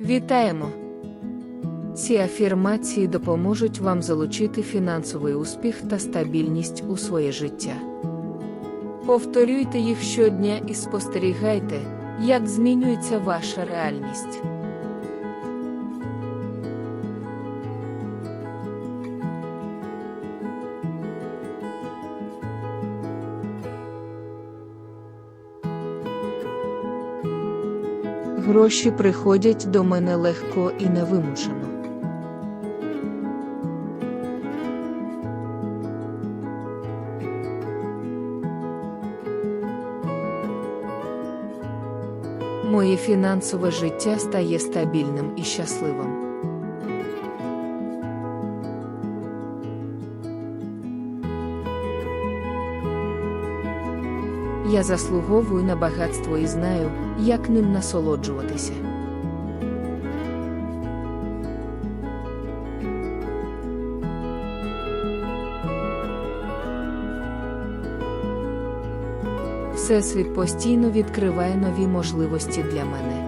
Вітаємо! Ці афірмації допоможуть вам залучити фінансовий успіх та стабільність у своє життя. Повторюйте їх щодня і спостерігайте, як змінюється ваша реальність. Гроші приходять до мене легко і невимушено. Моє фінансове життя стає стабільним і щасливим. Я заслуговую на багатство і знаю, як ним насолоджуватися. Всесвіт постійно відкриває нові можливості для мене.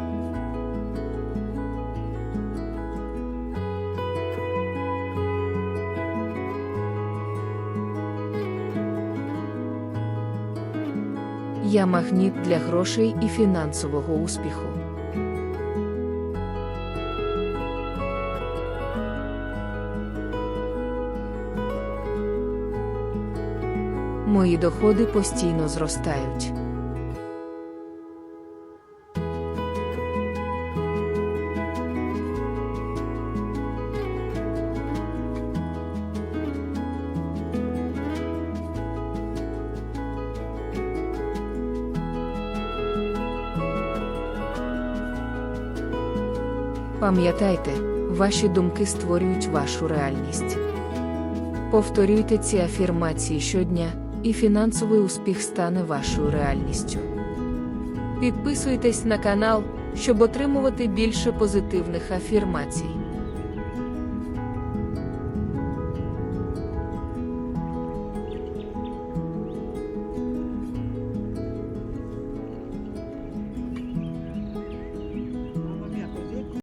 Я магніт для грошей і фінансового успіху. Мої доходи постійно зростають. Пам'ятайте, ваші думки створюють вашу реальність. Повторюйте ці афірмації щодня, і фінансовий успіх стане вашою реальністю. Підписуйтесь на канал, щоб отримувати більше позитивних афірмацій.